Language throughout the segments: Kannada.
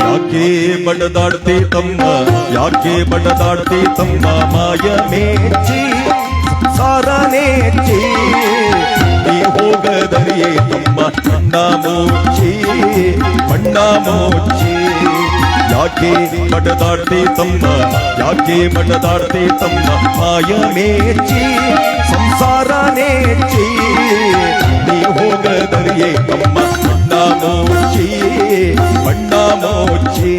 ಯಾಕೆ ಬಡದಾಡ್ತಿ ತಮ್ಮ ಯಾಕೆ ಬಡದಾಡ್ತಿ ತಮ್ಮ ಮಾಯ ಮೇಚಿ ಸಂಸಾರ ನೇಚಿ ನೀ ಹೋಗದರಿಯೇ ತಮ್ಮ ಕಣ್ಣ ಮುಚ್ಚಿ ಬಣ್ಣ ಮುಚ್ಚಿ ಯಾಕೆ ಬಡದಾಡ್ತಿ ತಮ್ಮ ಯಾಕೆ ಬಡದಾಡ್ತಿ ತಮ್ಮ ಮಾಯ ಮೇಚಿ ಸಂಸಾರ ನೇಚಿ ನೀ ಹೋಗದರಿಯೇ ತಮ್ಮ ಬಣ್ಣ ಮುಚ್ಚಿ ಬಣ್ಣ ಮುಚ್ಚಿ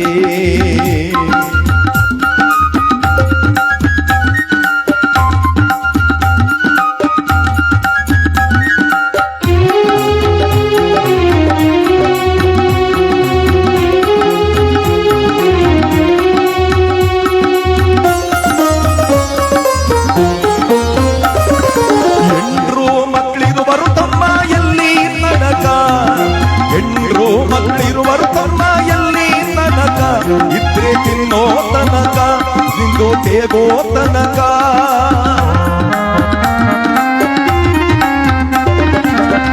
ತೇಗೋ ತನಕ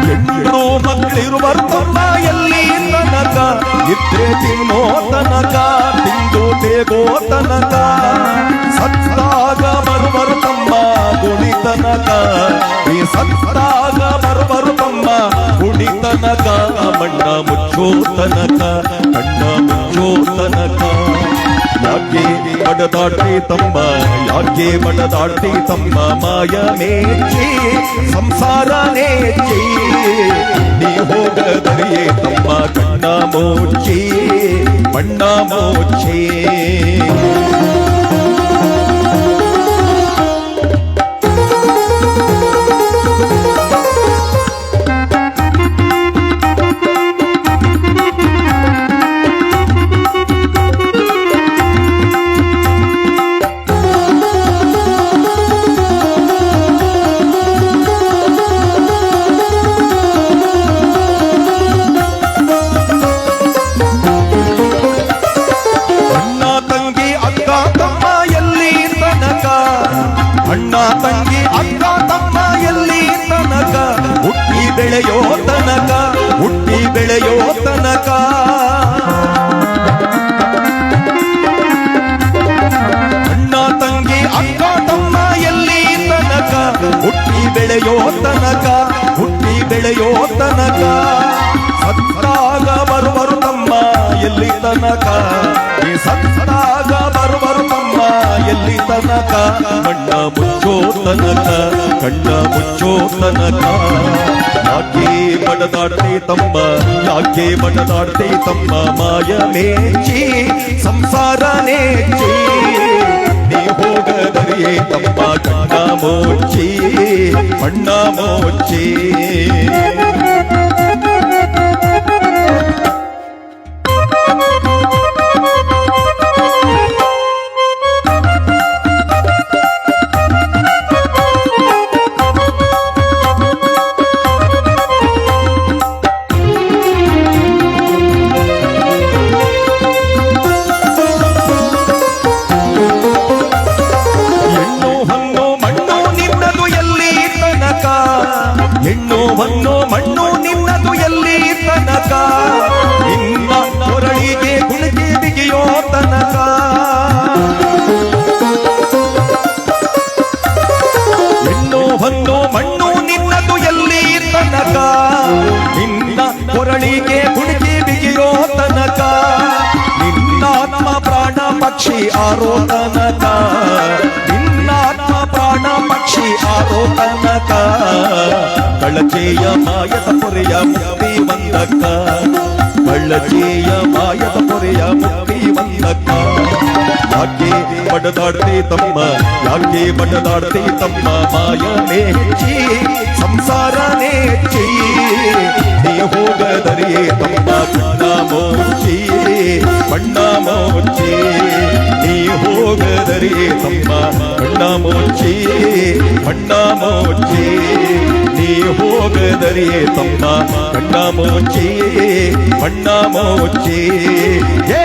ಹೆಣ್ರು ಮಕ್ಕಳಿರು ತಮ್ಮ ಎಲ್ಲಿ ತನಕ? ಇದ್ರೆ ತಿನ್ನೋ ತನಕ ತಿಂದು ತೇಗೋ ತನಕ ಸತ್ತಾಗ ಬರುವರು ತಮ್ಮ ಗುಣಿ ತನಕ ಈ ಸತ್ತಾಗ ಬರುವರು ತಮ್ಮ ಗುಣಿ ತನಕ ಮಣ್ಣ ಮುಚ್ಚೋ ತನಕ ಕಣ್ಣ ಮುಚ್ಚೋ ತನಕ ಯಾಕೆ ಬಡದಾಡ್ತಿ ತಮ್ಮ ಯಾಕೆ ಬಡದಾಡ್ತಿ ತಮ್ಮ ಮಾಯ ಮೇಚಿ ಸಂಸಾರ ನೇಚಿ ನೀ ಹೋಗದರಿಯೇ ತಮ್ಮ ಕಣ್ಣ ಮೋಚಿ ಬಣ್ಣ ಮೋಚಿ ಹುಟ್ಟಿ ಬೆಳೆಯೋ ತನಕ. ಅಣ್ಣ ತಂಗಿ, ಅಕ್ಕ ತಮ್ಮ ಎಲ್ಲಿ ತನಕ? ಹುಟ್ಟಿ ಬೆಳೆಯೋ ತನಕ, ಹುಟ್ಟಿ ಬೆಳೆಯೋ ತನಕ. ಸತ್ತಾಗ ಬರುವರು ತಮ್ಮ ಎಲ್ಲಿ ತನಕ? ಈ ಸತ್ತಾಗ ಬರುವರು ತಮ್ಮ ಎಲ್ಲಿ ತನಕ? ಕಣ್ಣ ಮುಚ್ಚೋ ತನಕ, ಕಣ್ಣ ಮುಚ್ಚೋ ತನಕ. ಬಡದಾಡ್ತಿ ತಮ್ಮ ಯಾಕೆ ಬಡದಾಡ್ತಿ ತಮ್ಮ ಮಾಯ ಮೇಚಿ ಸಂಸಾರ ನೇಚಿ ನೀ ಹೋಗದರಿಯೇ ತಮ್ಮ ಕಣ್ಣ ಮೋಚಿ ಬಣ್ಣ ಮೋಚಿ ಹೊನ್ನು ಮಣ್ಣು ನಿನ್ನದು ಎಲ್ಲಿ ತನಕ? ನಿನ್ನ ಹೊರಳಿಗೆ ಗುಣಿಗೆ ಬಿಗಿಯೋ ತನಕ? ಹೆಣ್ಣು ಹೊನ್ನು ಮಣ್ಣು ನಿನ್ನದು ಎಲ್ಲಿ ತನಕ? ನಿನ್ನ ಹೊರಳಿಗೆ ಗುಣಿಗೆ ಬಿಗಿಯೋ ತನಕ? ನಿನ್ನಾತ್ಮ ಪ್ರಾಣ, ಪಕ್ಷಿ, ಆರೋ ತನಕ? ತನಕ ಕಳಚೆಯ ಮಾಯದ ಪೊರೆಯ ಮುಕ್ತಿ ಬಂದಕ್ಕ ಕಳ್ಳಚೆಯ ಮಾಯದ ಪೊರೆಯ ಮುಕ್ತಿ ಬಂದಕ್ಕ ಯಾಕೆ ಬಡದಾಡ್ತಿ ತಮ್ಮ ಯಾಕೆ ಬಡದಾಡ್ತಿ ತಮ್ಮ ಮಾಯ ನೇಚಿ ಸಂಸಾರ ನೇಚಿ ನೀ ಹೋಗದರಿಯೇ ತಮ್ಮ ಕಣ್ಣ ಮೋಚಿ ಬಣ್ಣ ಮೋಚಿ ನೀ ಹೋಗದರಿಯೇ ತಮ್ಮ ಕಣ್ಣ ಮೋಚಿ ಬಣ್ಣ ಮೋಚಿ ನೀ ಹೋಗದರಿಯೇ ತಮ್ಮ ಕಣ್ಣ ಮೋಚಿ ಬಣ್ಣ ಮೋಚಿ ಏ